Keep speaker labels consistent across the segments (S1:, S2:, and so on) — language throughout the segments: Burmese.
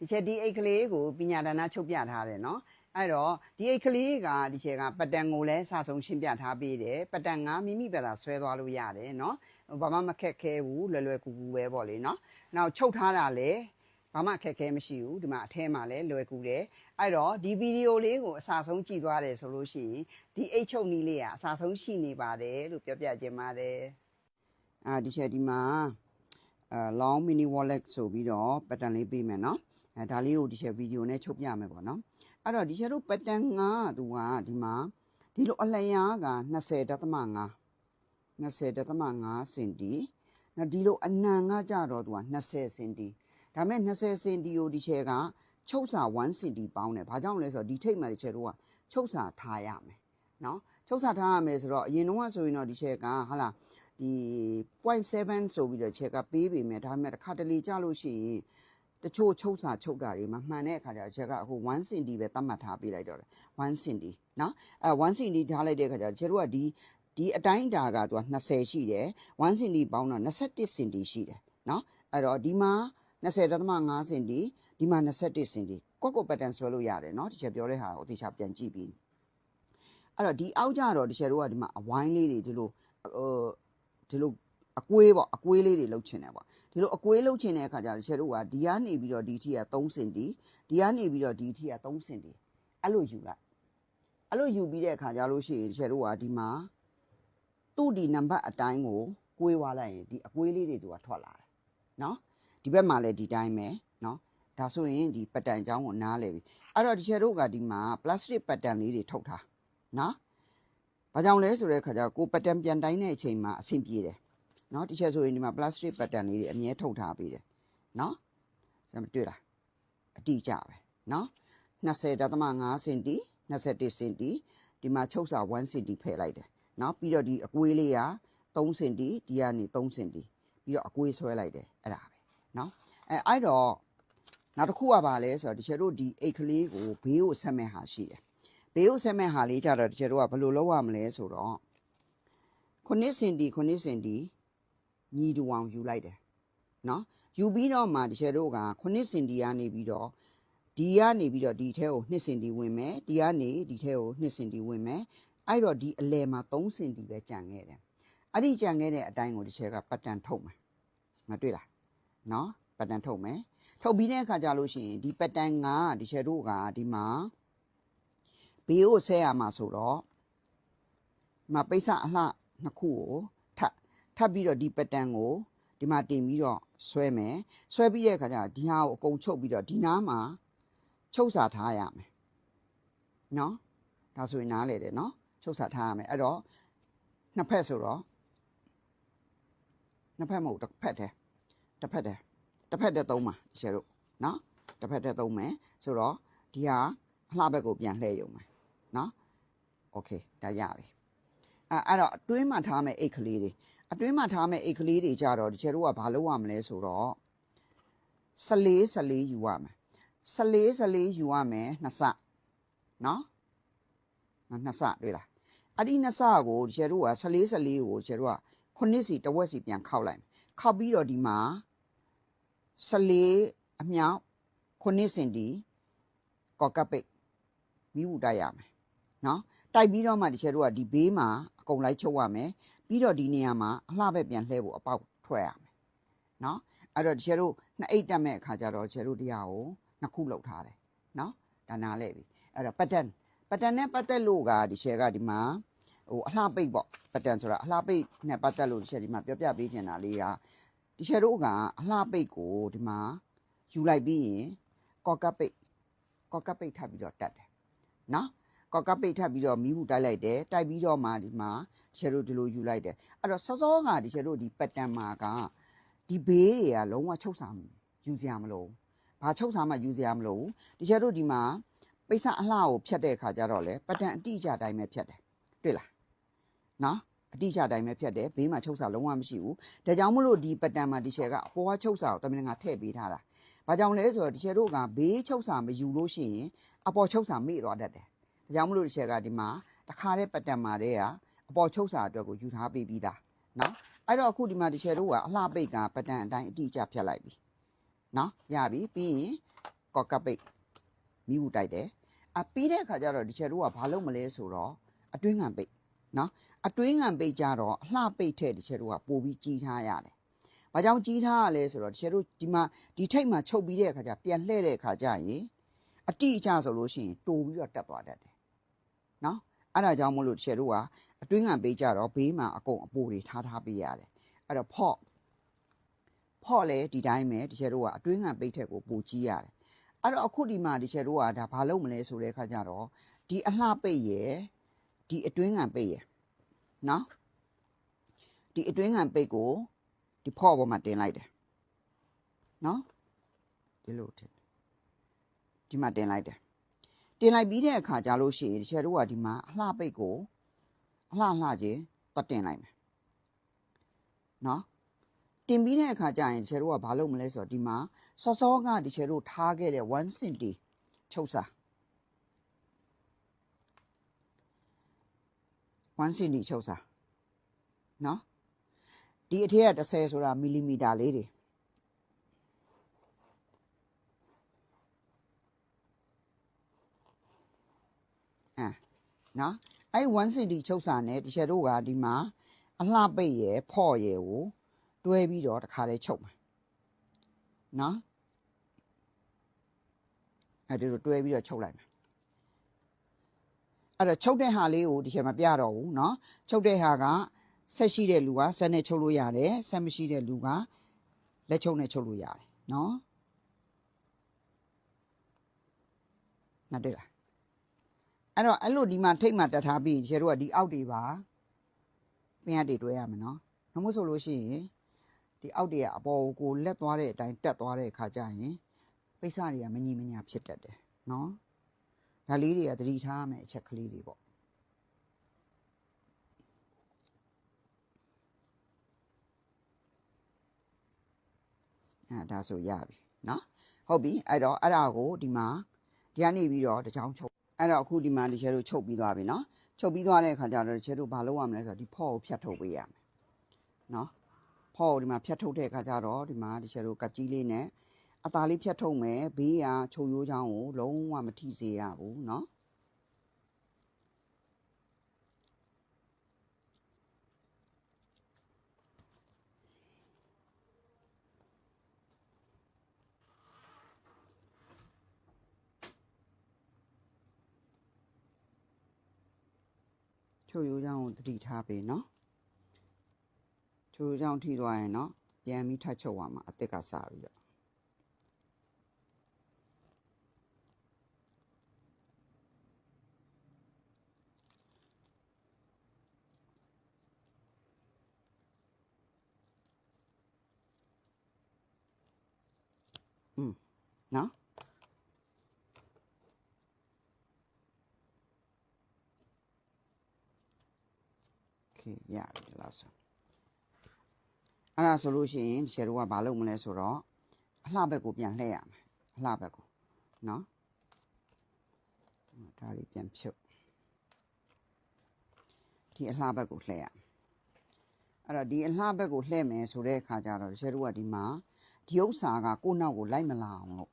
S1: ဒီချက်ဒီအိတ်ကလေးကိုပညာဒါနချုပ်ပြထားတယ်နော်အဲ့တော့ဒီအိတ်ကလေးကဒီချက်ကပတန်ကိုလည်းစဆုံးရှင်းပြထားပေးတယ်ပတန်ကမိမိဘက်သာဆွဲသွားလို့ရတယ်နော်ဘာမှမခက်ခဲဘူးလွယ်လွယ်ကူကူပဲပေါ့လေနော်နောက်ချုပ်ထားတာလည်းဘာမှအခက်ခဲမရှိဘူးဒီမှာအထဲမှာလည်းလွယ်ကူတယ်အဲ့တော့ဒီဗီဒီယိုလေးကိုအစားဆုံးကြည့်သွားတယ်ဆိုလို့ရှိရင်ဒီအိတ်ချုပ်နီးလေးကအစားဆုံးရှိနေပါတယ်လို့ပြောပြခြင်းပါတယ်အာဒီချက်ဒီမှာအဲ long mini wallet ဆိုပြီးတော့ပတန်လေးပေးမယ်နော် အဲဒါလေးကိုဒီချက်ဗီဒီယိုနဲ့ချုပ်ပြမယ်ပေါ့နော်အဲ့တော့ဒီချက်တို့ပတန်ကသူကဒီမှာဒီလိုအလျားက20.5 20.5စင်တီနော်ဒီလိုအနံကကြတော့သူက20စင်တီဒါမဲ့20စင်တီကိုဒီချက်ကချုပ်စာ1စင်တီပေါင်းတယ်ဘာကြောင့်လဲဆိုတော့ဒီထိတ်မှဒီချက်တို့ကချုပ်စာထားရမယ်နော်ချုပ်စာထားရမယ်ဆိုတော့အရင်တုန်းကဆိုရင်တော့ဒီချက်ကဟာလာဒီ0.7ဆိုပြီးတော့ချက်ကပေးပေမဲ့ဒါပေမဲ့တစ်ခါတလေကြလို့ရှိရင် တချို့ချုပ်စာချုပ်တာတွေမှာမှန်တဲ့အခါကျရက်ကအခု1စင်တီပဲသတ်မှတ်ထားပေးလိုက်တော့တယ်1စင်တီနော်အဲ1စင်တီထားလိုက်တဲ့အခါကျကျတို့ကဒီဒီအတိုင်းအတာကသူက20ရှိတယ်1စင်တီပေါင်းတော့21စင်တီရှိတယ်နော်အဲ့တော့ဒီမှာ20.5စင်တီဒီမှာ21စင်တီကွက်ကွက်ပက်တန်ဆွဲလို့ရတယ်နော်တကယ်ပြောတဲ့ဟာကိုအသေးချာပြန်ကြည့်ပြီးအဲ့တော့ဒီအောက်ကြတော့တကယ်တော့ဒီမှာအဝိုင်းလေးတွေဒီလိုဟိုဒီလို အကွေးပေါ့အကွေးလေးတွေလှုပ်ချင်တယ်ပေါ့ဒီလိုအကွေးလှုပ်ချင်တဲ့အခါကျတော့ဒီချက်တို့ကဒီကနေပြီးတော့ဒီထိက3စင်တီဒီကနေပြီးတော့ဒီထိက3စင်တီအဲ့လိုယူလိုက်အဲ့လိုယူပြီးတဲ့အခါကျလို့ရှိရင်ဒီချက်တို့ကဒီမှာသူ့ဒီနံပါတ်အတိုင်းကိုကွေးသွားလိုက်ရင်ဒီအကွေးလေးတွေသူကထွက်လာတယ်နော်ဒီဘက်မှာလည်းဒီတိုင်းပဲနော်ဒါဆိုရင်ဒီပတန်အကြောင်းကိုနားလဲပြီအဲ့တော့ဒီချက်တို့ကဒီမှာ plastic ပတန်လေးတွေထုတ်ထားနော်ဘာကြောင့်လဲဆိုတဲ့ခါကျတော့ကိုပတန်ပြန်တိုင်းတဲ့အချိန်မှာအဆင်ပြေတယ် နော်ဒီချက်ဆိုရင်ဒီမှာ plastic ပတန်လေးတွေအမြဲထုတ်ထားပေးတယ်နော်စမ်းတွေ့လားအတိအကျပဲနော်20.5စင်တီ21စင်တီဒီမှာချုပ်စာ1စင်တီဖယ်လိုက်တယ်နော်ပြီးတော့ဒီအကွေးလေးက3စင်တီဒီကနေ3စင်တီပြီးတော့အကွေးဆွဲလိုက်တယ်အဲ့ဒါပဲနော်အဲအဲ့တော့နောက်တစ်ခုကပါလဲဆိုတော့ဒီချက်တို့ဒီအိတ်ကလေးကိုဘေးကိုဆက်မဲ့ဟာရှိတယ်ဘေးကိုဆက်မဲ့ဟာလေးကြတော့ဒီချက်တို့ကဘယ်လိုလုပ်ရမလဲဆိုတော့9စင်တီ9စင်တီ ညီတူအောင်ယူလိုက်တယ်နော်ယူပြီးတော့မှဒီချက်တို့က9စင်တီကနေပြီးတော့ဒီကနေပြီးတော့ဒီထဲကို2စင်တီဝင်မယ်ဒီကနေဒီထဲကို2စင်တီဝင်မယ်အဲ့တော့ဒီအလဲမှာ3စင်တီပဲကြံခဲ့တယ်အဲ့ဒီကြံခဲ့တဲ့အတိုင်းကိုဒီချက်ကပတ်တန်ထုတ်မယ်မတွေ့လားနော်ပတ်တန်ထုတ်မယ်ထုတ်ပြီးတဲ့အခါကျလို့ရှိရင်ဒီပတ်တန်ကဒီချက်တို့ကဒီမှာဘေးကိုဆဲရမှာဆိုတော့ဒီမှာပိဿအလှနှစ်ခုကို ထပ်ထပ်ပြီးတော့ဒီပတ်တန်ကိုဒီမှာတင်ပြီးတော့ဆွဲမယ်ဆွဲပြီးတဲ့အခါကျဒီဟာကိုအကုန်ချုပ်ပြီးတော့ဒီနားမှာချုပ်စာထားရမယ်နော်ဒါဆိုရင်နားလေတယ်နော် ချုပ်စာထားရမယ်အဲ့တော့နှစ်ဖက်ဆိုတော့နှစ်ဖက်မဟုတ်တစ်ဖက်တည်းတစ်ဖက်တည်းတစ်ဖက်တည်းသုံးပါရှယ်တို့နော်တစ်ဖက်တည်းသုံးမယ်ဆိုတော့ဒီဟာအလှဘက်ကိုပြန်လှည့်ရုံပဲနော်โอเคဒါရပြီအဲ့အဲ့တော့အတွင်းမှာထားမယ်အိတ်ကလေးတွေ အတွင်းမှာထားမယ်အိတ်ကလေးတွေကြတော့ဒီကျတို့ကဘာလုပ်ရမလဲဆိုတော့14 14ယူရမယ်14 14ယူရမယ်နှစ်စနော်နော်နှစ်ဆတွေ့လားအဲ့ဒီနှစ်ဆကိုကျတို့က14 14ကိုကျတို့ကခုနှစ်စီတစ်ဝက်စီပြန်ခောက်လိုက်မယ်ခောက်ပြီးတော့ဒီမှာ14အမြောက်ခုနှစ်စင်တီကော်ကပ်ပိတ်မိဘူးတိုက်ရမယ်နော်တိုက်ပြီးတော့မှဒီကျတို့ကဒီဘေးမှာအကုန်လိုက်ချုပ်ရမယ် ပြီးတော့ဒီနေရာမှာအလှပဲ့ပြန်လှဲဖို့အပေါက်ထွက်ရမယ်နော်အဲ့တော့ဒီကျတို့နှစ်အိတ်တက်မဲ့အခါကျတော့ကျတို့တရားကိုနှစ်ခုလောက်ထားတယ်နော်ဒါနာလဲပြီအဲ့တော့ pattern ပတန်နဲ့ပတ်သက်လို့ကဒီရှယ်ကဒီမှာဟိုအလှပိတ်ပေါ့ပတန်ဆိုတာအလှပိတ်နဲ့ပတ်သက်လို့ဒီရှယ်ဒီမှာပြောပြပေးချင်တာလေးကဒီရှယ်တို့ကအလှပိတ်ကိုဒီမှာယူလိုက်ပြီးရင်ကော်ကပ်ပိတ်ကော်ကပ်ပိတ်ထပ်ပြီးတော့တက်တယ်နော် ကော်ကပ်ပိတ်ထပ်ပြီးတော့မီးဘူးတိုက်လိုက်တယ်တိုက်ပြီးတော့မှဒီမှာဒီရှယ်တို့ဒီလိုယူလိုက်တယ်အဲ့တော့စောစောကဒီရှယ်တို့ဒီပတန်မှာကဒီဘေးတွေကလုံးဝချုပ်စာယူစရာမလိုဘာချုပ်စာမှယူစရာမလိုဒီရှယ်တို့ဒီမှာပိဿအလှကိုဖြတ်တဲ့အခါကျတော့လေပတန်အတိအကျတိုင်းပဲဖြတ်တယ်တွေ့လားနော်အတိအကျတိုင်းပဲဖြတ်တယ်ဘေးမှာချုပ်စာလုံးဝမရှိဘူးဒါကြောင့်မလို့ဒီပတန်မှာဒီရှယ်ကအပေါ်ကချုပ်စာကိုတမင်ငါထည့်ပေးထားတာဘာကြောင့်လဲဆိုတော့ဒီရှယ်တို့ကဘေးချုပ်စာမယူလို့ရှိရင်အပေါ်ချုပ်စာမေ့သွားတတ်တယ် ဒါကြောင့်မလို့ဒီရှယ်ကဒီမှာတခါတဲ့ပတန်မှာတည်းကအပေါ်ချုပ်စာအတွက်ကိုယူထားပေးပြီးသားနော်အဲ့တော့အခုဒီမှာဒီရှယ်တို့ကအလှပိတ်ကပတန်အတိုင်းအတိအကျဖြတ်လိုက်ပြီနော်ရပြီပြီးရင်ကော့ကပ်ပိတ်မိဘူးတိုက်တယ်အပြီးတဲ့အခါကျတော့ဒီချက်တို့ကဘာလုပ်မလဲဆိုတော့အတွင်းငံပိတ်နော်အတွင်းငံပိတ်ကြတော့အလှပိတ်တဲ့ဒီချက်တို့ကပို့ပြီးကြီးထားရတယ်။ဘာကြောင့်ကြီးထားရလဲဆိုတော့ဒီချက်တို့ဒီမှာဒီထိတ်မှာချုပ်ပြီးတဲ့အခါကျပြန်လှည့်တဲ့အခါကျရင်အတိအကျဆိုလို့ရှိရင်တိုးပြီးတော့တက်သွားတတ်တယ်။ နော်အဲ့ဒါကြောင့်မို့လို့ဒီချက်တို့ကအတွင်းငံပိတ်ကြတော့ဘေးမှာအကုန်အပိုးတွေထားထားပေးရတယ်။အဲ့တော့ဖော့ဖော့လဲဒီတိုင်းပဲဒီချက်တို့ကအတွင်းငံပိတ်ထက်ကိုပိုကြီးရတယ်။အဲ့တော့အခုဒီမှာဒီချက်တို့ကဒါဘာလုပ်မလဲဆိုတဲ့အခါကျတော့ဒီအလှပိတ်ရယ်ဒီအတွင်းငံပိတ်ရယ်နော်ဒီအတွင်းငံပိတ်ကိုဒီဖော့ပေါ်မှာတင်လိုက်တယ်နော်ဒီလိုတင်ဒီမှာတင်လိုက်တယ် တင်လိုက်ပြီးတဲ့အခါကျလို့ရှိရင်ဒီချက်တို့ကဒီမှာအလှပိတ်ကိုအလှအလှချင်းပတ်တင်လိုက်မယ်နော်တင်ပြီးတဲ့အခါကျရင်ဒီချက်တို့ကဘာလုပ်မလဲဆိုတော့ဒီမှာစောစောကဒီချက်တို့ထားခဲ့တဲ့1 cm ချုပ်စာ1 cm ချုပ်စာနော်ဒီအထက်က30ဆိုတာမီလီမီတာလေးတွေ အဲနော်အဲ့1 cm ချုပ်စာနဲ့ဒီချက်တို့ကဒီမှာအလှပိတ်ရယ်ဖော့ရယ်ကိုတွဲပြီးတော့တခါလေးချုပ်မှာနော်အဲ့ဒီလိုတွဲပြီးတော့ချုပ်လိုက်မှာအဲ့တော့ချုပ်တဲ့ဟာလေးကိုဒီချက်မပြတော့ဘူးเนาะချုပ်တဲ့ဟာကဆက်ရှိတဲ့လူကဆက်နဲ့ချုပ်လို့ရတယ်ဆက်မရှိတဲ့လူကလက်ချုပ်နဲ့ချုပ်လို့ရတယ်เนาะနားတွေ့လား အဲ့တော့အဲ့လိုဒီမှာထိတ်မှတက်ထားပြီးကျတို့ကဒီအောက်တွေပါပင်ရတွေတွဲရမယ်เนาะနှမို့ဆိုလို့ရှိရင်ဒီအောက်တွေကအပေါ်ကိုလက်သွားတဲ့အတိုင်းတက်သွားတဲ့အခါကျရင်ပိဿတွေကမညီမညာဖြစ်တတ်တယ်เนาะဒါလေးတွေကသတိထားရမယ်အချက်ကလေးတွေပေါ့အဲဒါဆိုရပြီเนาะဟုတ်ပြီအဲ့တော့အဲ့ဒါကိုဒီမှာဒီကနေပြီးတော့တချောင်းချုပ် အဲ့တော့အခုဒီမှာဒီချဲတို့ချုပ်ပြီးသွားပြီเนาะချုပ်ပြီးသွားတဲ့အခါကျတော့ဒီချဲတို့ဘာလုပ်ရမလဲဆိုတော့ဒီဖော့ကိုဖြတ်ထုတ်ပေးရမယ်เนาะဖော့ကိုဒီမှာဖြတ်ထုတ်တဲ့အခါကျတော့ဒီမှာဒီချဲတို့ကတ်ကြီးလေးနဲ့အသားလေးဖြတ်ထုတ်မယ်ဘေးကချုပ်ရိုးချောင်းကိုလုံးဝမထိစေရဘူးเนาะ ချိုရိုးချောင်းကိုတတိထားပေးနော်ချိုရိုးချောင်းထိသွားရင်နော်ပြန်ပြီးထပ်ချုပ်သွားမှာအစ်စ်ကစပြီးတော့อืมနော် โอเ คရတယ်ဒီလောက်ဆိုအဲ့ဒါဆိုလို့ရှိရင်ဒီရှယ်တို့ကဘာလုပ်မလဲဆိုတော့အလှဘက်ကိုပြန်လှည့်ရမယ်အလှဘက်ကိုနော်ဒါလေးပြန်ဖြုတ်ဒီအလှဘက်ကိုလှည့်ရမယ်အဲ့တော့ဒီအလှဘက်ကိုလှည့်မယ်ဆိုတဲ့အခါကျတော့ဒီရှယ်တို့ကဒီမှာဒီဥစ္စာကကိုယ့်နောက်ကိုလိုက်မလာအောင်လို့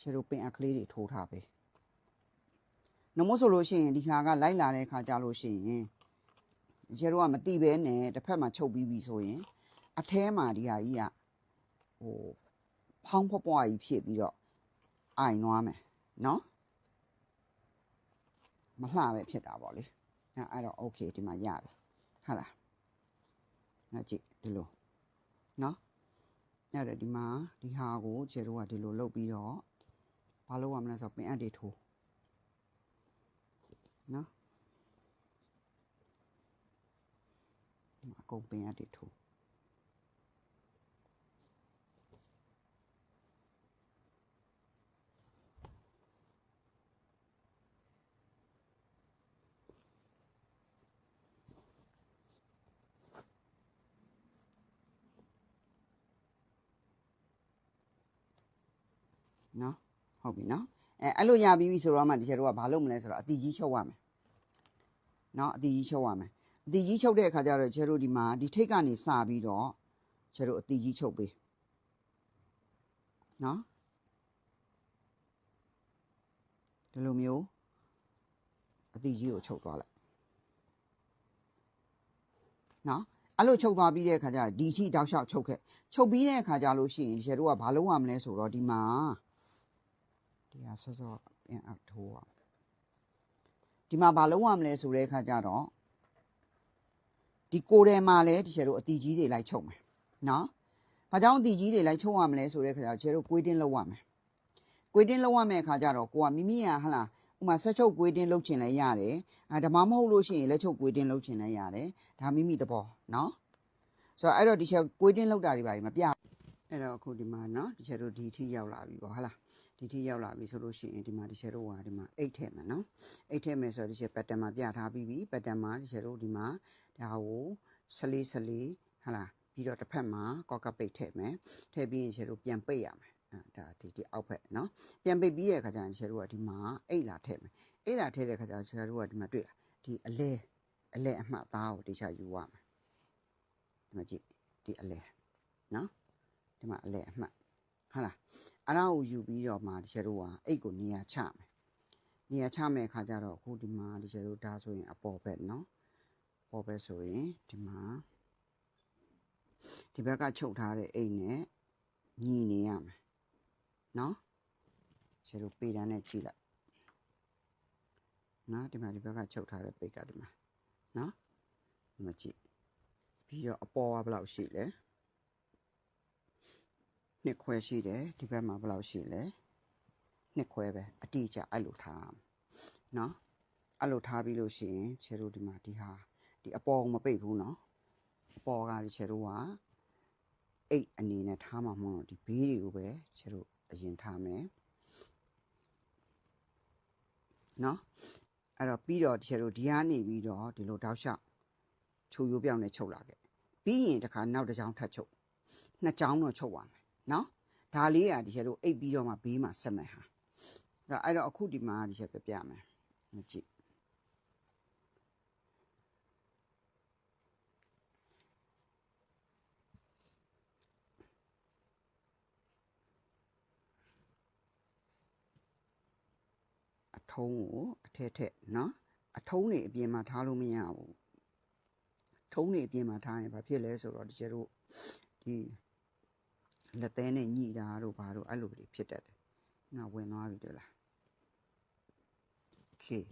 S1: ရှယ်တို့ပင်အကလေးတွေထိုးထားပေး နမို့ဆိုလို့ရှိရင်ဒီခါကလိုက်လာတဲ့ခါကြလို့ရှိရင်ကျတို့ကမတိပဲနဲ့တစ်ဖက်မှာချုပ်ပြီးပြီဆိုရင်အแทမှာဒီဟာကြီးကဟိုဖောင်းဖွားဖွားကြီးဖြစ်ပြီးတော့အိုင်သွားမယ်နော်မလှပဲဖြစ်တာပေါ့လေအဲအဲ့တော့ okay ဒီမှာရပြီဟုတ်လားငါကြည့်ဒီလိုနော်အဲ့ဒါဒီမှာဒီဟာကိုကျတို့ကဒီလိုလုပ်ပြီးတော့ဘာလုပ်ရမလဲဆိုတော့ပင်အပ်တွေထိုး နော်အကုန်ပင်ရတဲ့ထိုးနော်ဟုတ်ပြီနော် အဲအဲ့လိုရပြီးပြီဆိုတော့မှဒီချက်တို့ကဘာလုပ်မလဲဆိုတော့အတီကြီးချုပ်ရမယ်နော်အတီကြီးချုပ်ရမယ်အတီကြီးချုပ်တဲ့အခါကျတော့ချက်တို့ဒီမှာဒီထိတ်ကနေစပြီးတော့ချက်တို့အတီကြီးချုပ်ပေးနော်ဒီလိုမျိုးအတီကြီးကိုချုပ်သွားလိုက်နော်အဲ့လိုချုပ်သွားပြီးတဲ့အခါကျဒီအထိတောက်လျှောက်ချုပ်ခဲ့ချုပ်ပြီးတဲ့အခါကျလို့ရှိရင်ဒီကျတို့ကဘာလုပ်ရမလဲဆိုတော့ဒီမှာ ဒီဟာဆော့ဆော့ပြန်အပ်ထိုးအောင်ဒီမှာဘာလုပ်ရမလဲဆိုတဲ့အခါကျတော့ဒီကိုယ်ထဲမှာလဲဒီကျတို့အတီကြီးတွေလိုက်ချုပ်မယ်နော်ဘာကြောင့်အတီကြီးတွေလိုက်ချုပ်ရမလဲဆိုတဲ့အခါကျတော့ကျတို့ကွေးတင်းလုပ်ရမယ်ကွေးတင်းလုပ်ရမယ့်အခါကျတော့ကိုကမိမိကဟလာဥမာဆက်ချုပ်ကွေးတင်းလုပ်ချင်လဲရတယ်အဲဒါမှမဟုတ်လို့ရှိရင်လက်ချုပ်ကွေးတင်းလုပ်ချင်လဲရတယ်ဒါမိမိသဘောနော်ဆိုတော့အဲ့တော့ဒီချက်ကွေးတင်းလုပ်တာတွေပါမပြအဲ့တော့အခုဒီမှာနော်ဒီချက်တို့ဒီအထိရောက်လာပြီပေါ့ဟာလား ဒီအထိရောက်လာပြီဆိုလို့ရှိရင်ဒီမှာဒီချက်တို့ကဒီမှာအိတ်ထဲမှာနော်အိတ်ထဲမှာဆိုတော့ဒီချက်ပတ်တန်မှာပြထားပြီးပြီပတ်တန်မှာဒီချက်တို့ဒီမှာဒါကိုဆလေးဆလေးဟာလားပြီးတော့တစ်ဖက်မှာကောက်ကပိတ်ထည့်မယ်ထည့်ပြီးရင်ချက်တို့ပြန်ပိတ်ရမယ်အဲဒါဒီဒီအောက်ဖက်နော်ပြန်ပိတ်ပြီးတဲ့အခါကျရင်ချက်တို့ကဒီမှာအိတ်လာထည့်မယ်အိတ်လာထည့်တဲ့အခါကျရင်ချက်တို့ကဒီမှာတွေ့လားဒီအလဲအလဲအမှတ်သားကိုတခြားယူရမယ်ဒီမှာကြည့်ဒီအလဲနော်ဒီမှာအလဲအမှတ်ဟုတ်လား အဲ့ဒါကိုယူပြီးတော့မှဒီချက်တို့ကအိတ်ကိုနေရာချမယ်နေရာချမယ်အခါကျတော့အခုဒီမှာဒီချက်တို့ဒါဆိုရင်အပေါ်ဘက်နော်ပေါ်ဘက်ဆိုရင်ဒီမှာဒီဘက်ကချုပ်ထားတဲ့အိတ်နဲ့ညီနေရမယ်နော်ခြေတို့ပေတန်းနဲ့ကြည့်လိုက်နော်ဒီမှာဒီဘက်ကချုပ်ထားတဲ့ပိတ်ကဒီမှာနော်ဒီမှာကြည့်ပြီးတော့အပေါ်ကဘယ်လောက်ရှိလဲ နှစ်ခွဲရှိတယ်ဒီဘက်မှာဘယ်လောက်ရှိလဲနှစ်ခွဲပဲအတိအကျအဲ့လိုထားနော်အဲ့လိုထားပြီးလို့ရှိရင်ခြေတို့ဒီမှာဒီဟာဒီအပေါ်မပိတ်ဘူးနော်အပေါ်ကဒီခြေတို့ကအိတ်အနေနဲ့ထားမှာမဟုတ်တော့ဒီဘေးတွေကိုပဲခြေတို့အရင်ထားမယ်နော်အဲ့တော့ပြီးတော့တချို့တို့ဒီကနေပြီးတော့ဒီလိုတောက်လျှောက်ချိုရိုးပြောင်းနဲ့ချုပ်လာခဲ့ပြီးရင်တခါနောက်တစ်ချောင်းထပ်ချုပ်နှစ်ချောင်းတော့ချုပ်ပါမယ် နော်ဒါလေးကတချို့တို့အိပ်ပြီးတော့မှဘေးမှာဆက်မယ်ဟာဒါအဲ့တော့အခုဒီမှာတချို့ပြပြမယ်မကြည့်အထုံးကိုအထက်ထက်နော်အထုံးတွေအပြင်မှာထားလို့မရဘူးထုံးတွေအပြင်မှာထားရင်ဘာဖြစ်လဲဆိုတော့ဒီကျတို့ဒီ လက်သေးနဲ့ညှိတာတို့ဘာတို့အဲ့လိုတွေဖြစ်တတ်တယ်။နော်ဝင်သွားပြီတလား။ Okay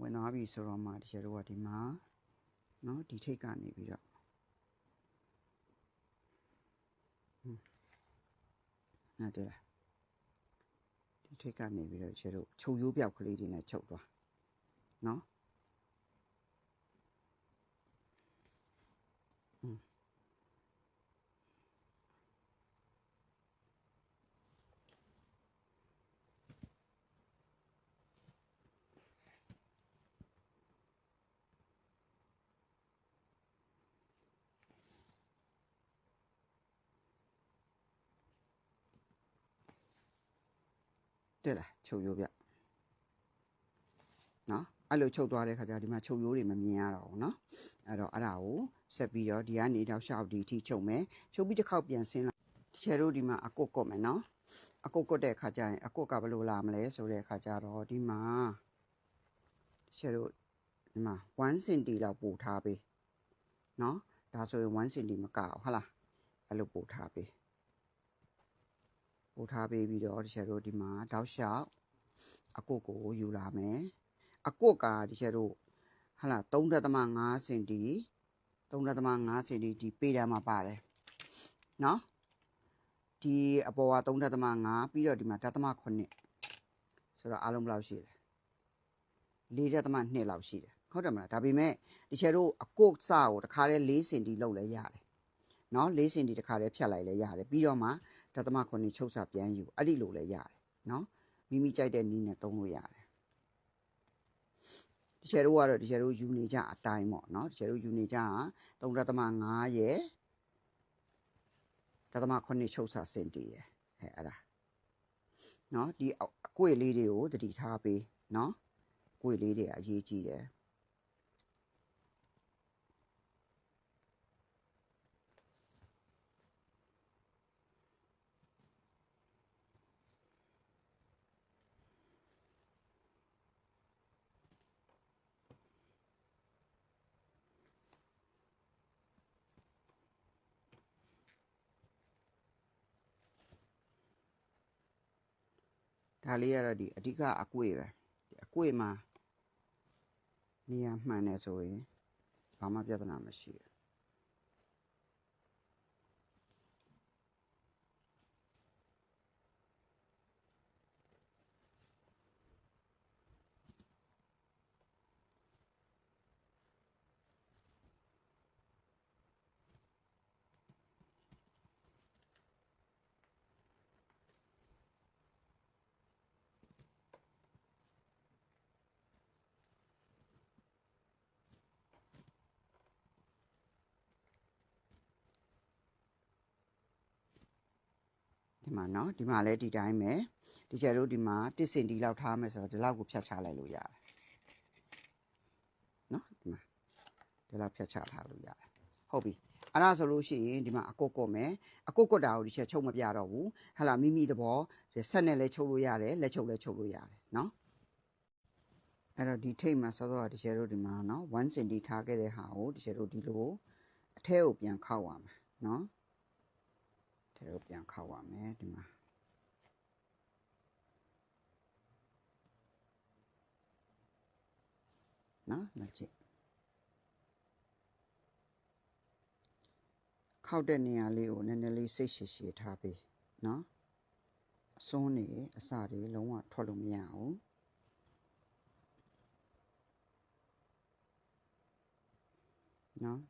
S1: ဝင်သွားပြီဆိုတော့မှဒီကျတို့ကဒီမှာနော်ဒီထိတ်ကနေပြီးတော့ဟွန်းနားတယ်လားဒီထိတ်ကနေပြီးတော့ကျတို့ချုပ်ရိုးပြောက်ကလေးတွေနဲ့ချုပ်သွားနော် တဲ့လားချုပ်ရိုးပြောက်နော်အဲ့လိုချုပ်သွားတဲ့ခါကျဒီမှာချုပ်ရိုးတွေမမြင်ရတော့ဘူးနော်အဲ့တော့အဲ့ဒါကိုဆက်ပြီးတော့ဒီကနေတော့ရှောက်ဒီအထိချုပ်မယ်ချုပ်ပြီးတစ်ခေါက်ပြန်ဆင်းလိုက်ဒီချေတို့ဒီမှာအကုတ်ကုတ်မယ်နော်အကုတ်ကုတ်တဲ့ခါကျရင်အကုတ်ကဘယ်လိုလာမလဲဆိုတဲ့ခါကျတော့ဒီမှာဒီချေတို့ဒီမှာ1 cm လောက်ပို့ထားပေးနော်ဒါဆိုရင်1 cm မကအောင်ဟုတ်လားအဲ့လိုပို့ထားပေး ပို့ထားပေးပြီးတော့ဒီချေတို့ဒီမှာတောက်လျှောက်အကုတ်ကိုယူလာမယ်အကုတ်ကဒီချေတို့ဟာလား3.5စင်တီ3.5စင်တီဒီပေတံမှာပါတယ်နော်ဒီအပေါ်က3.5ပြီးတော့ဒီမှာဓာတ်မ9ဆိုတော့အားလုံးဘယ်လောက်ရှိလဲ4ဓာတ်မ2လောက်ရှိတယ်ဟုတ်တယ်မလားဒါပေမဲ့ဒီချေတို့အကုတ်စကိုတခါလဲ4စင်တီလောက်လဲရတယ်နော်4စင်တီတခါလဲဖြတ်လိုက်လဲရတယ်ပြီးတော့မှ ဓာတ်မ9ချုပ်စာပြန်ယူအဲ့ဒီလိုလဲရတယ်နော်မိမိကြိုက်တဲ့နည်းနဲ့သုံးလို့ရတယ်ဒီချေတို့ကတော့ဒီချေတို့ယူနေကြအတိုင်းပေါ့နော်ဒီချေတို့ယူနေကြ3.5ရဲ့ဒသမ9ချုပ်စာစင်တီရဲ့အဲအဲ့ဒါနော်ဒီအကွေလေးတွေကိုတတိထားပေးနော်အကွေလေးတွေအရေးကြီးတယ် ဒါလေးကတော့ဒီအဓိကအကွေပဲဒီအကွေမှာနေရာမှန်တယ်ဆိုရင်ဘာမှပြဿနာမရှိဘူး ဒီမှာเนาะဒီမှာလည်းဒီတိုင်းပဲဒီကျတို့ဒီမှာတစ်စင်ဒီလောက်ထားမယ်ဆိုတော့ဒီလောက်ကိုဖြတ်ချလိုက်လို့ရတယ်เนาะဒီမှာဒီလောက်ဖြတ်ချထားလို့ရတယ်ဟုတ်ပြီအဲ့ဒါဆိုလို့ရှိရင်ဒီမှာအကုတ်ကုတ်မယ်အကုတ်ကုတ်တာကိုဒီချက်ချုပ်မပြတော့ဘူးဟလာမိမိသဘောဒီဆက်နဲ့လည်းချုပ်လို့ရတယ်လက်ချုပ်လည်းချုပ်လို့ရတယ်เนาะအဲ့တော့ဒီထိတ်မှာစောစောကဒီကျတို့ဒီမှာเนาะ1စင်တီထားခဲ့တဲ့ဟာကိုဒီကျတို့ဒီလိုအထဲကိုပြန်ခောက်ရမယ်เนาะ ထဲ ကိုပြန်ခောက်ရမယ်ဒီမှာနော်မကြည့်ခောက်တဲ့နေရာလေးကိုနည်းနည်းလေးစိတ်ရှည်ရှည်ထားပေးနော်အစွန်းနေအစတွေလုံးဝထွက်လို့မရဘူးနော်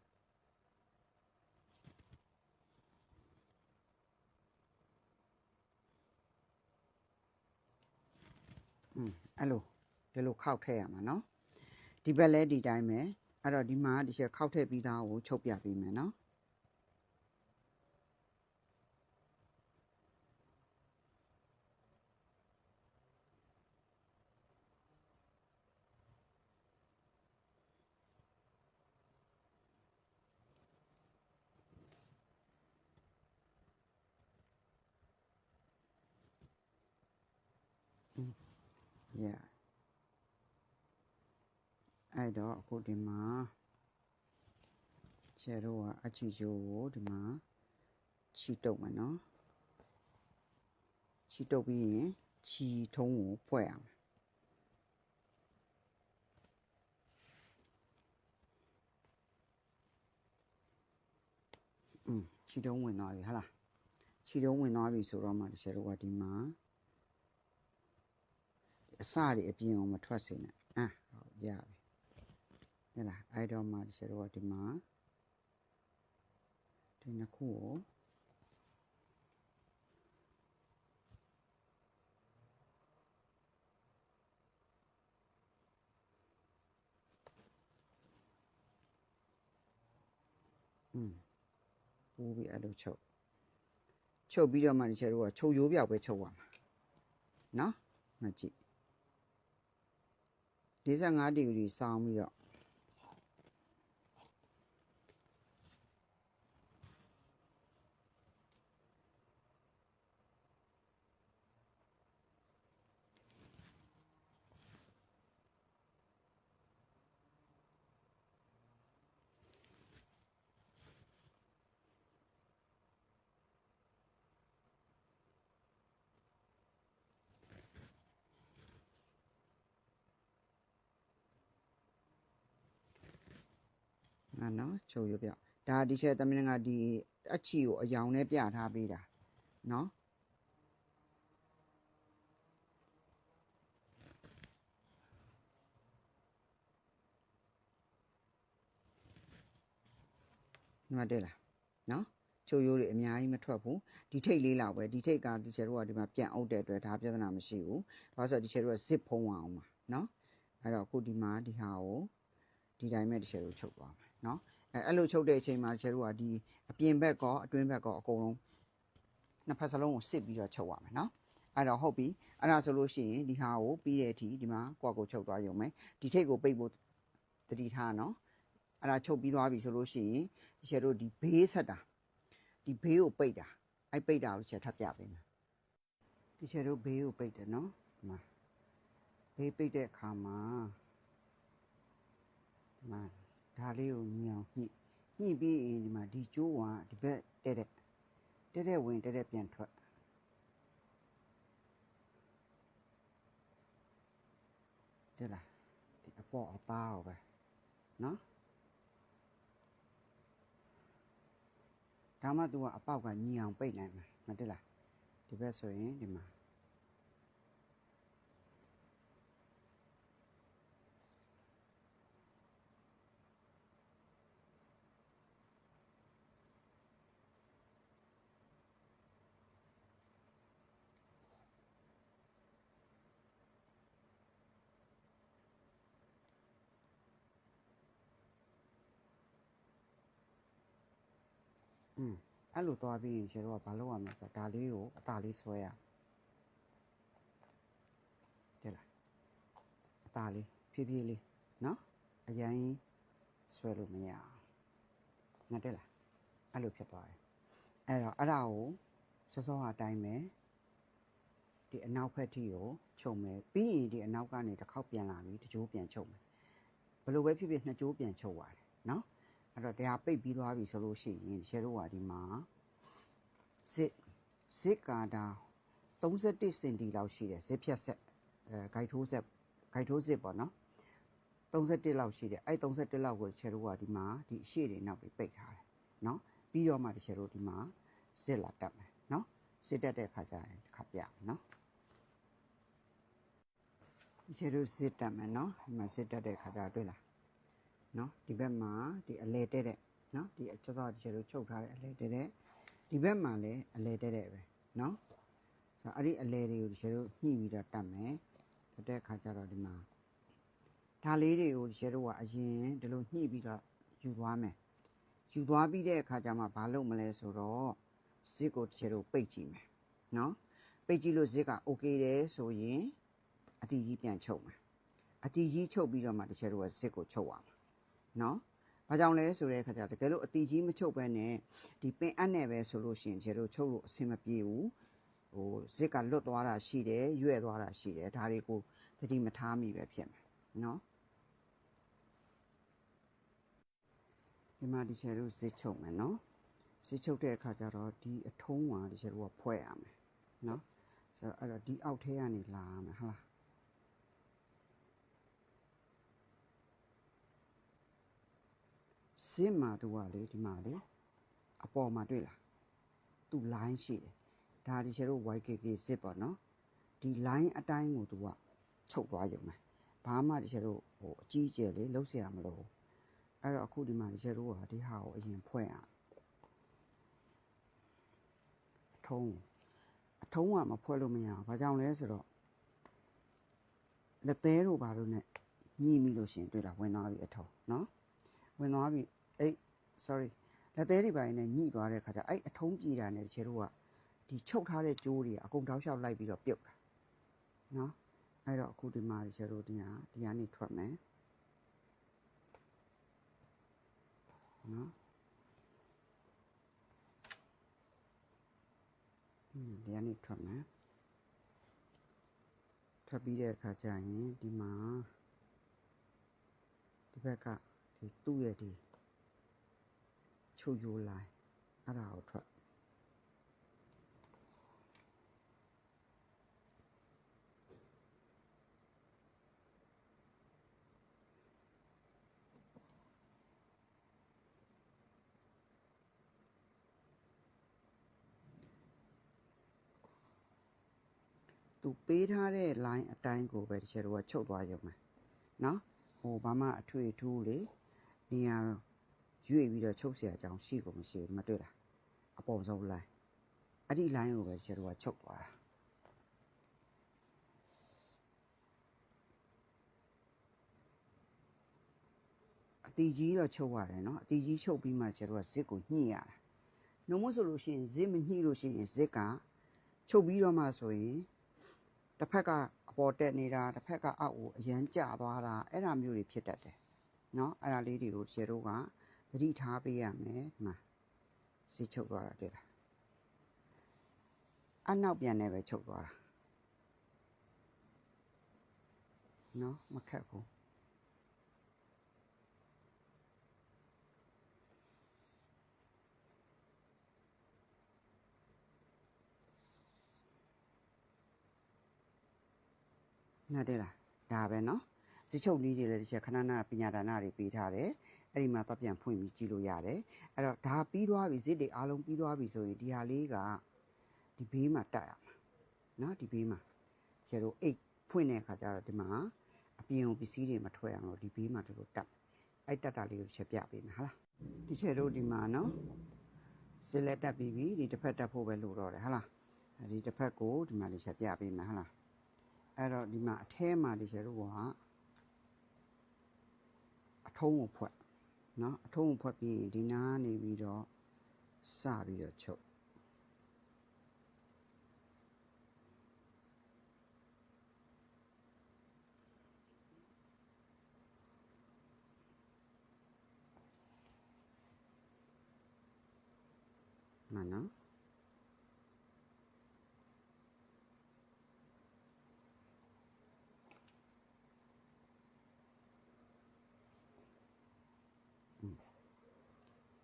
S1: อืมအဲ့လိုဒီလိုခောက်ထည့်ရမှာเนาะဒီဘက်လဲဒီတိုင်းပဲအဲ့တော့ဒီမှာဒီချက်ခောက်ထည့်ပြီးသားကိုချုပ်ပြပေးမယ်เนาะ ရအဲ့တော့အခုဒီမှာချေတော့အချီချိုးကိုဒီမှာချီတုပ်မယ်နော်ချီတုပ်ပြီးရင်ချီထုံးကိုဖွဲ့ရမယ်อืมချီတုံးဝင်သွားပြီဟာလားချီတုံးဝင်သွားပြီဆိုတော့မှတကယ်တော့ဒီမှာ အစတွေအပြင်အောင်မထွက်စေနဲ့အာဟုတ်ရပြီဟဲ့လားအဲ့တော့မှဒီစတော့ဒီမှာဒီနှစ်ခုကိုอืมပူပြီးအဲ့လိုချုပ်ချုပ်ပြီးတော့မှဒီစတော့ကချုပ်ရိုးပြောက်ပဲချုပ်ရမှာနော်မှတ်ကြည့် 45ဒီဂရီစောင်းပြီး တော့ငါနော်ချုပ်ရပြဒါဒီချက်သမီးငါဒီအချီကိုအယောင်နဲ့ပြထားပေးတာနော်နမတက်လားနော်ချုပ်ရိုးတွေအများကြီးမထွက်ဘူးဒီထိတ်လေးလောက်ပဲဒီထိတ်ကဒီချက်တို့ကဒီမှာပြန်အုပ်တဲ့အတွက်ဒါပြဿနာမရှိဘူးဘာလို့ဆိုတော့ဒီချက်တို့က zip ဖုံးအောင်ပါနော်အဲ့တော့အခုဒီမှာဒီဟာကိုဒီတိုင်းပဲဒီချက်တို့ချုပ်သွားမယ်နော် အဲအဲ့လိုချုပ်တဲ့အချိန်မှာဒီချက်တို့ကဒီအပြင်ဘက်ကောအတွင်းဘက်ကောအကုန်လုံးနှစ်ဖက်စလုံးကိုစစ်ပြီးတော့ချုပ်ရမယ်နော်အဲ့တော့ဟုတ်ပြီအဲ့ဒါဆိုလို့ရှိရင်ဒီဟာကိုပြီးတဲ့အထိဒီမှာကွက်ကိုချုပ်သွားရုံပဲဒီထိတ်ကိုပိတ်ဖို့တတိထားနော်အဲ့ဒါချုပ်ပြီးသွားပြီဆိုလို့ရှိရင်ဒီချက်တို့ဒီဘေးဆက်တာဒီဘေးကိုပိတ်တာအဲ့ပိတ်တာကိုချက်ထပ်ပြပေးမယ်ဒီချက်တို့ဘေးကိုပိတ်တယ်နော်ဒီမှာဘေးပိတ်တဲ့အခါမှာဒီမှာ ဒါလေးကိုညှိအောင်ညှိညှိပြီးရင်ဒီမှာဒီကျိုးကဒီဘက်တဲ့တဲ့တဲ့တဲ့ဝင်တဲ့တဲ့ပြန်ထွက်တဲ့လားဒီအပေါ်အသားကိုပဲနော်ဒါမှ तू ကအပေါက်ကညီအောင်ပိတ်နိုင်မှာမတက်လားဒီဘက်ဆိုရင်ဒီမှာ အဲ့လိုသွားပြီးရင်ကျတော့ဘာလုပ်ရမလဲဆိုတော့ဒါလေးကိုအသာလေးဆွဲရတဲ့လားအသာလေးဖြည်းဖြည်းလေးနော်အရင်ဆွဲလို့မရအောင်ငါတဲ့လားအဲ့လိုဖြစ်သွားတယ်အဲ့တော့အဲ့ဒါကိုစောစောအတိုင်းပဲဒီအနောက်ဖက်ထိကိုချုပ်မယ်ပြီးရင်ဒီအနောက်ကနေတစ်ခေါက်ပြန်လာပြီးတစ်ကြိုးပြန်ချုပ်မယ်ဘယ်လိုပဲဖြစ်ဖြစ်နှစ်ကြိုးပြန်ချုပ်ရတယ်နော် အဲ့တော့တရားပိတ်ပြီးသွားပြီဆိုလို့ရှိရင်ရှယ်တို့ကဒီမှာစစ်စစ်ကာတာ31စင်တီလောက်ရှိတယ်စစ်ဖြတ်ဆက်အဲဂိုက်ထိုးဆက်ဂိုက်ထိုးစစ်ပေါ့နော်31လောက်ရှိတယ်အဲ့31လောက်ကိုရှယ်တို့ကဒီမှာဒီအရှိတွေနောက်ပြီးပိတ်ထားတယ်နော်ပြီးတော့မှရှယ်တို့ဒီမှာစစ်လာတက်မယ်နော်စစ်တက်တဲ့ခါကျရင်တစ်ခါပြမယ်နော်ရှယ်တို့စစ်တက်မယ်နော်ဒီမှာစစ်တက်တဲ့ခါကျတွေ့လား နော်ဒီဘက်မှာဒီအလဲတဲ့တဲ့နော်ဒီအကျော်ဒီကျတို့ချုပ်ထားတဲ့အလဲတဲ့တဲ့ဒီဘက်မှာလည်းအလဲတဲ့တဲ့ပဲနော်ဆိုတော့အဲ့ဒီအလဲတွေကိုဒီကျတို့ညှိပြီးတော့တတ်မယ်တတ်တဲ့အခါကျတော့ဒီမှာဒါလေးတွေကိုဒီကျတို့ကအရင်ဒီလိုညှိပြီးတော့ယူသွားမယ်ယူသွားပြီးတဲ့အခါကျမှဘာလုပ်မလဲဆိုတော့ဇစ်ကိုဒီကျတို့ပိတ်ကြည့်မယ်နော်ပိတ်ကြည့်လို့ဇစ်က okay တယ်ဆိုရင်အတီကြီးပြန်ချုပ်မယ်အတီကြီးချုပ်ပြီးတော့မှဒီကျတို့ကဇစ်ကိုချုပ်ရမှာ နော်။ဘာကြောင့်လဲဆိုတဲ့အခါကျတော့တကယ်လို့အတီကြီးမချုပ်ဘဲနဲ့ဒီပင်အပ်နဲ့ပဲဆိုလို့ရှိရင်ကျတို့ချုပ်လို့အဆင်မပြေဘူး။ဟိုဇစ်ကလွတ်သွားတာရှိတယ်၊ရွဲ့သွားတာရှိတယ်။ဒါတွေကိုသတိမထားမိပဲဖြစ်မယ်။နော်။ဒီမှာဒီကျတို့ဇစ်ချုပ်မယ်နော်။ဇစ်ချုပ်တဲ့အခါကျတော့ဒီအထုံးကဒီကျတို့ကဖွဲ့ရမယ်။နော်။ဆိုတော့အဲ့တော့ဒီအောက်ထဲကနေလာရမယ်ဟုတ်လား။ စစ်မှာတူကလေဒီမှာလေအပေါ်မှာတွေ့လားသူ line ရှိတယ်ဒါဒီချေတို့ YKK စစ်ပေါ့နော်ဒီ line အတိုင်းကိုသူကချုပ်သွားရုံပဲဘာမှဒီချေတို့ဟိုအကြီးကျယ်လေလှုပ်เสียမလို့အဲ့တော့အခုဒီမှာဒီချေတို့ကဒီဟာကိုအရင်ဖွဲ့အောင်အထုံးအထုံးကမဖွဲ့လို့မရဘူးဘာကြောင့်လဲဆိုတော့လက်သေးတို့ဘာလို့ ਨੇ ညှိမိလို့ရှရင်တွေ့လားဝင်သွားပြီအထုံးနော် ဝင်သွားပြီအေး sorry လက်သေးတွေပိုင်းနဲ့ညှိသွားတဲ့ခါကျအဲ့အထုံးပြည်တာနဲ့တချို့တို့ကဒီချုပ်ထားတဲ့ကြိုးတွေအကုန်တောက်လျှောက်လိုက်ပြီးတော့ပြုတ်တာနော်အဲ့တော့အခုဒီမှာတချို့တို့ဒီဟာဒီကနေထွက်မယ်နော်อืมဒီကနေထွက်မယ်ထွက်ပြီးတဲ့အခါကျရင်ဒီမှာဒီဘက်ကဒီသူ့ရဲ့ဒီ ချုပ်ရိုးလိုင်းအဲ့ဒါကိုထွက်သူပေးထားတဲ့ line အတိုင်းကိုပဲတချို့တို့ကချုပ်သွားရုံပဲเนาะဟိုဘာမှအထွေထူးလေနေရာ ရွေ့ပြီးတော့ချုပ်เสียအကြောင်းရှိကုန်မရှိဘူးမတွေ့လားအပေါ်ဆုံး line အဲ့ဒီ line ကိုပဲတချို့တို့ကချုပ်သွားတာအတီကြီးတော့ချုပ်ရတယ်เนาะအတီကြီးချုပ်ပြီးမှကျတော့ဇစ်ကိုညှိရတာနှုံမဆိုလို့ရှိရင်ဇစ်မညှိလို့ရှိရင်ဇစ်ကချုပ်ပြီးတော့မှဆိုရင်တစ်ဖက်ကအပေါ်တက်နေတာတစ်ဖက်ကအောက်ကိုအရန်ကျသွားတာအဲ့ဒါမျိုးတွေဖြစ်တတ်တယ်เนาะအဲ့ဒါလေးတွေကိုကျတို့က သတိထားပေးရမယ်ဒီမှာဇစ်ချုပ်သွားတာတွေ့လားအနောက်ပြန်နေပဲချုပ်သွားတာเนาะမခက်ဘူး နားတယ်လားဒါပဲเนาะ ဇစ်ချုပ်နည်းတွေလည်းတစ်ချက်ခဏနာပညာဒါနတွေပေးထားတယ် အဲ့ဒီမှာတော့ပြန်ဖွင့်ပြီးကြည့်လို့ရတယ်အဲ့တော့ဒါပြီးသွားပြီဇစ်တွေအားလုံးပြီးသွားပြီဆိုရင်ဒီဟာလေးကဒီဘေးမှာတက်ရမှာနော်ဒီဘေးမှာကျတော့အိတ်ဖွင့်တဲ့အခါကျတော့ဒီမှာအပြင်ကိုပစ္စည်းတွေမထွက်အောင်လို့ဒီဘေးမှာတို့လိုတက်အဲ့တက်တာလေးကိုတစ်ချက်ပြပေးမယ်ဟာလားဒီချက်တို့ဒီမှာနော်ဇစ်လက်တက်ပြီးပြီဒီတစ်ဖက်တက်ဖို့ပဲလိုတော့တယ်ဟာလားဒီတစ်ဖက်ကိုဒီမှာတစ်ချက်ပြပေးမယ်ဟာလားအဲ့တော့ဒီမှာအထဲမှာဒီကျတော့ကအထုံးကိုဖွက် နော်အထုံးဖွက်ပြီးဒီနားနေပြီးတော့စပြီးတော့ချုပ်မှန်နော်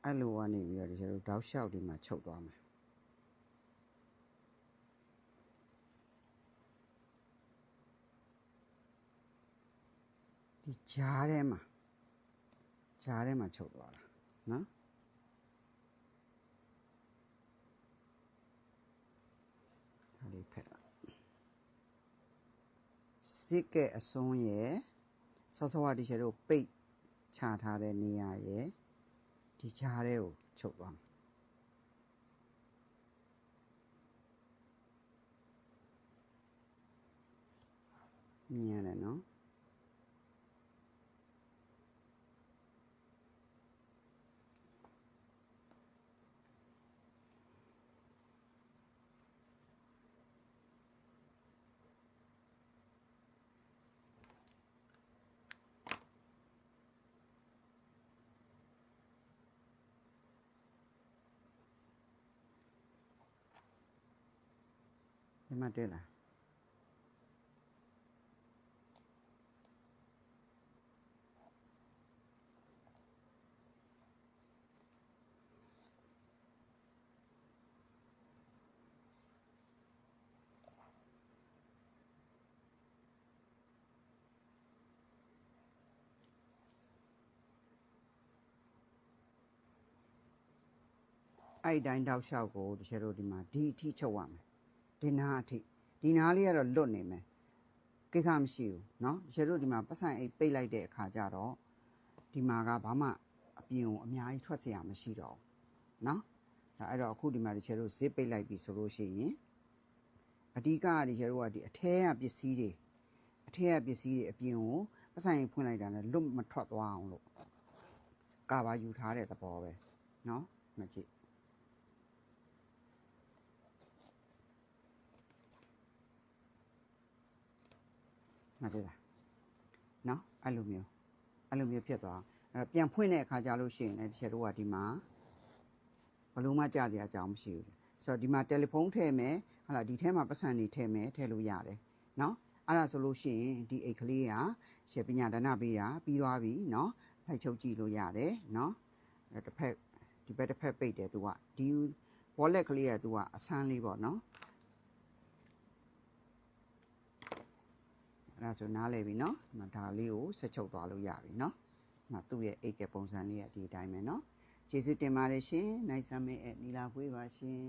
S1: အဲ့လိုကနေပြီးတော့ဒီကျတော့တောက်လျှောက်ဒီမှာချုပ်သွားမယ်ဒီကြားထဲမှာကြားထဲမှာချုပ်သွားတာနော်ဒါလေးဖက်ပါစစ်ကအစွန်းရဲ့ဆောဆောဝဒီကျတော့ပိတ်ချထားတဲ့နေရာရဲ့ ဒီကြားထဲကိုချုပ်သွားမယ်မြင်ရတယ်နော် ဒီမှာတွေ့လားအဲ့ဒီတိုင်းတောက်လျှောက်ကိုတချို့တို့ဒီမှာဒီအထိချုပ်ရမယ် ဒီနားအထိဒီနားလေးကတော့လွတ်နေမယ်ကိစ္စမရှိဘူးเนาะတချို့တို့ဒီမှာပတ်ဆိုင်အိတ်ပိတ်လိုက်တဲ့အခါကျတော့ဒီမှာကဘာမှအပြင်ကိုအများကြီးထွက်เสียမရှိတော့ဘူးเนาะဒါအဲ့တော့အခုဒီမှာတချို့တို့ဇစ်ပိတ်လိုက်ပြီဆိုလို့ရှိရင်အဓိကကတချို့တို့ကဒီအထဲကပစ္စည်းတွေအထဲကပစ္စည်းတွေအပြင်ကိုပတ်ဆိုင်ဖွင့်လိုက်တာနဲ့လွတ်မထွက်သွားအောင်လို့ကာပါယူထားတဲ့သဘောပဲเนาะမကြည့် မှတ်တယ်လားနော်အဲ့လိုမျိုးအဲ့လိုမျိုးဖြစ်သွားအောင်အဲ့တော့ပြန်ဖွင့်တဲ့အခါကျလို့ရှိရင်လည်းတစ်ချက်တော့ကဒီမှာဘလို့မှကြာစရာအကြောင်းမရှိဘူးဆိုတော့ဒီမှာတယ်လီဖုန်းထည့်မယ်ဟာလာဒီထဲမှာပတ်စံနေထည့်မယ်ထည့်လို့ရတယ်နော်အဲ့ဒါဆိုလို့ရှိရင်ဒီအိတ်ကလေးကရှယ်ပညာဒါနပေးတာပြီးသွားပြီနော်ဖိုက်ချုပ်ကြည့်လို့ရတယ်နော်အဲ့တစ်ဖက်ဒီဘက်တစ်ဖက်ပိတ်တယ်သူကဒီ wallet ကလေးကသူကအဆန်းလေးပေါ့နော် ဒါဆိုနားလည်ပြီနော်ဒီမှာဒါလေးကိုဆက်ချုပ်သွားလို့ရပြီနော်ဒီမှာသူ့ရဲ့အိတ်ကပုံစံလေးကဒီအတိုင်းပဲနော်ကျေးဇူးတင်ပါတယ်ရှင်နိုင်ဆမ်းမဲနီလာခွေးပါရှင်